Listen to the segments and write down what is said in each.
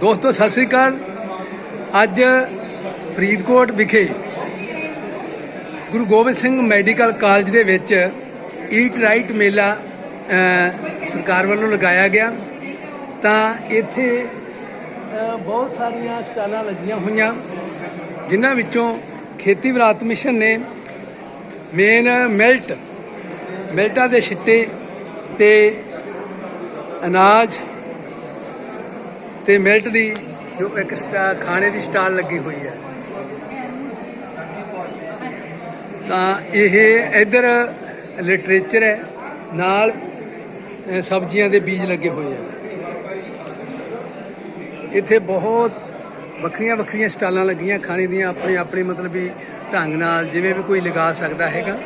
ਦੋਸਤੋ, ਸਤਿ ਸ੍ਰੀ ਅਕਾਲ। ਅੱਜ ਫਰੀਦਕੋਟ ਵਿਖੇ ਗੁਰੂ ਗੋਬਿੰਦ ਸਿੰਘ ਮੈਡੀਕਲ ਕਾਲਜ ਦੇ ਵਿੱਚ ਈਟ ਰਾਈਟ ਮੇਲਾ ਸਰਕਾਰ ਵੱਲੋਂ ਲਗਾਇਆ ਗਿਆ। ਤਾਂ ਇੱਥੇ ਬਹੁਤ ਸਾਰੀਆਂ ਸਟਾਲਾਂ ਲੱਗੀਆਂ ਹੋਈਆਂ, ਜਿਨ੍ਹਾਂ ਵਿੱਚੋਂ ਖੇਤੀ ਵਿਰਾਸਤ ਮਿਸ਼ਨ ਨੇ ਮੇਨ ਮਿਲਟ, ਮਿਲਟਾਂ ਦੇ ਛਿੱਟੇ ਤੇ ਅਨਾਜ ਤੇ ਮਿਲਟ ਦੀ ਜੋ ਇੱਕ ਸਟਾ ਖਾਣੇ ਦੀ ਸਟਾਲ ਲੱਗੀ ਹੋਈ ਹੈ। ਤਾਂ ਇਹ ਇਧਰ ਲਿਟਰੇਚਰ ਹੈ, ਨਾਲ ਸਬਜ਼ੀਆਂ ਦੇ ਬੀਜ ਲੱਗੇ ਹੋਏ ਆ। ਇੱਥੇ ਬਹੁਤ ਵੱਖਰੀਆਂ ਵੱਖਰੀਆਂ ਸਟਾਲਾਂ ਲੱਗੀਆਂ ਖਾਣੇ ਦੀਆਂ ਆਪਣੇ ਆਪਣੇ ਮਤਲਬ ਵੀ ਢੰਗ ਨਾਲ, ਜਿਵੇਂ ਵੀ ਕੋਈ ਲਗਾ ਸਕਦਾ ਹੈਗਾ।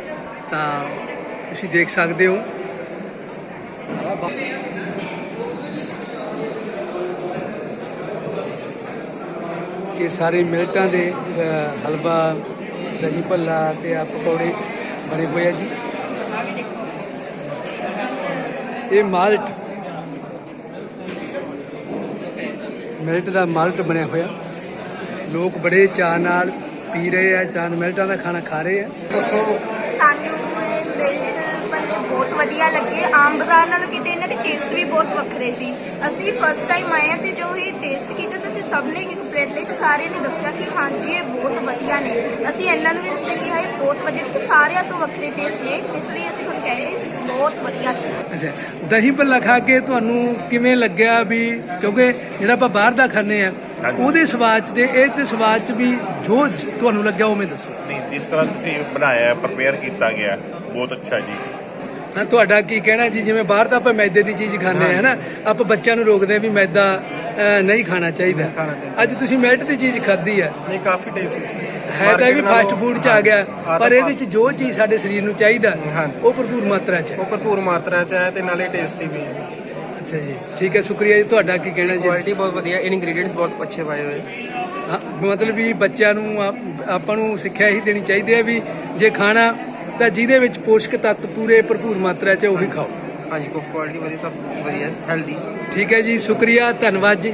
ਤਾਂ ਤੁਸੀਂ ਦੇਖ ਸਕਦੇ ਹੋ। ਇਹ ਸਾਰੇ ਮਿਲਟਾਂ ਦੇ ਹਲਵਾ ਦਹੀਂ ਭੱਲਾ ਤੇ ਆ ਪਕੌੜੇ ਬਣੇ ਹੋਏ ਆ ਜੀ। ਇਹ ਮਾਲਟ ਮਿਲਟ ਦਾ ਮਾਲਟ ਬਣਿਆ ਹੋਇਆ। ਲੋਕ ਬੜੇ ਚਾਅ ਨਾਲ ਪੀ ਰਹੇ ਆ ਚਾਹ ਨਾਲ ਮਿਲਟਾਂ ਦਾ ਖਾਣਾ ਖਾ ਰਹੇ ਆ। ਸਾਨੂੰ ਇਹ ਮਿਲਟ ਪੱਲੇ ਬਹੁਤ ਵਧੀਆ ਲੱਗੇ। ਆਮ ਬਾਜ਼ਾਰ ਨਾਲੋਂ ਕਿਤੇ ਇਹਨਾਂ ਦੇ ਟੇਸਟ ਵੀ ਬਹੁਤ ਵੱਖਰੇ ਸੀ। ਅਸੀਂ ਫਸਟ ਟਾਈਮ ਆਏ ਤੇ ਜੋ ਇਹ ਟੇਸਟ ਕੀਤਾ ਤੇ ਅਸੀਂ ਸਭ ਨੇ ਸਾਰਿਆਂ ਨੇ ਦੱਸਿਆ ਕਿ ਹਾਂਜੀ ਇਹ ਬਹੁਤ ਵਧੀਆ ਨੇ। ਅਸੀਂ ਇਹਨਾਂ ਨੂੰ ਵੀ ਦੱਸਿਆ ਕਿ ਹਾਂ ਇਹ ਬਹੁਤ ਵਧੀਆ ਤੇ ਸਾਰਿਆਂ ਤੋਂ ਵੱਖਰੇ ਟੇਸਟ ਨੇ। ਇਸ ਲਈ ਅਸੀਂ ਤੁਹਾਨੂੰ ਕਹਿ ਰਹੇ ਹਾਂ ਬਹੁਤ ਵਧੀਆ ਸੀ। ਅੱਛਾ ਦਹੀਂ ਭੱਲਾ ਖਾ ਕੇ ਤੁਹਾਨੂੰ ਕਿਵੇਂ ਲੱਗਿਆ ਵੀ ਕਿਉਂਕਿ ਜਿਹੜਾ ਆਪਾਂ ਬਾਹਰ ਦਾ ਖਾਂਦੇ ਆ ਉਹਦੇ ਸਵਾਦ 'ਚ ਤੇ ਇਹ ਤੇ ਸਵਾਦ 'ਚ ਵੀ ਜੋ ਤੁਹਾਨੂੰ ਲੱਗਿਆ ਉਵੇਂ ਦੱਸੋ। ਨਹੀਂ ਜਿਸ ਤਰ੍ਹਾਂ ਤੁਸੀਂ ਬਣਾਇਆ ਪ੍ਰਪੇਅਰ ਕੀਤਾ ਗਿਆ ਬਹੁਤ ਅੱਛਾ ਜੀ। ਹਾਂ ਤੁਹਾਡਾ ਕੀ ਕਹਿਣਾ ਜੀ? ਜਿਵੇਂ ਬਾਹਰ ਤਾਂ ਆਪਾਂ ਮੈਦੇ ਦੀ ਚੀਜ਼ ਖਾਂਦੇ ਆ ਨਾ? ਆਪਾਂ ਬੱਚਿਆਂ ਨੂੰ ਰੋਕਦੇ ਆ ਵੀ ਮੈਦਾ ਅਹ, ਨਹੀਂ ਖਾਣਾ ਚਾਹੀਦਾ। ਖਾਣਾ ਚਾਹੀਦਾ। ਅੱਜ ਤੁਸੀਂ ਮਿਲਟ ਦੀ ਚੀਜ਼ ਖਾਧੀ ਹੈ ਨਹੀਂ ਕਾਫੀ ਟੇਸਟੀ ਸੀ। ਹੈ ਤਾਂ ਇਹ ਵੀ Market ਫਾਸਟ ਫੂਡ 'ਚ ਆ ਗਿਆ ਹਾਂ, ਪਰ ਤਾਂ ਇਹਦੇ 'ਚ ਜੋ ਚੀਜ਼ ਸਾਡੇ ਸਰੀਰ ਨੂੰ ਚਾਹੀਦਾ ਹਾਂਜੀ। ਉਹ ਭਰਪੂਰ ਮਾਤਰਾ 'ਚ ਹੈ। ਉਹ ਭਰਪੂਰ ਮਾਤਰਾ ਚ ਹੈ ਤੇ ਨਾਲੇ ਟੇਸਟੀ ਵੀ ਹੈ। ਅੱਛਾ ਜੀ ਠੀਕ ਹੈ ਸ਼ੁਕਰੀਆ ਜੀ ਤੁਹਾਡਾ ਕੀ ਕਹਿਣਾ ਜੀ? ਕੁਆਲਿਟੀ ਬਹੁਤ ਵਧੀਆ ਇਨਗਰੀਡੀਅੰਟਸ ਬਹੁਤ ਅੱਛੇ ਪਾਏ ਹੋਏ। ਹਾਂ, ਮਤਲਬ ਵੀ ਬੱਚਿਆਂ ਨੂੰ ਆਪ- ਆਪਾਂ ਨੂੰ ਸਿੱਖਿਆ ਹੀ ਦੇਣੀ ਚਾਹੀਦੀ ਹੈ ਵੀ ਜੇ ਖਾਣਾ ਤਾਂ ਜਿਹਦੇ ਵਿੱਚ ਪੋਸ਼ਕ ਤੱਤ ਪੂਰੇ ਭਰਪੂਰ ਮਾਤਰਾ 'ਚ ਉਹੀ ਖਾਓ। ਹਾਂਜੀ ਕੁਆਲਿਟੀ ਵਧੀਆ ਸਭ ਵਧੀਆ ਹੈਲਦੀ ਠੀਕ ਹੈ ਜੀ ਸ਼ੁਕਰੀਆ ਧੰਨਵਾਦ ਜੀ।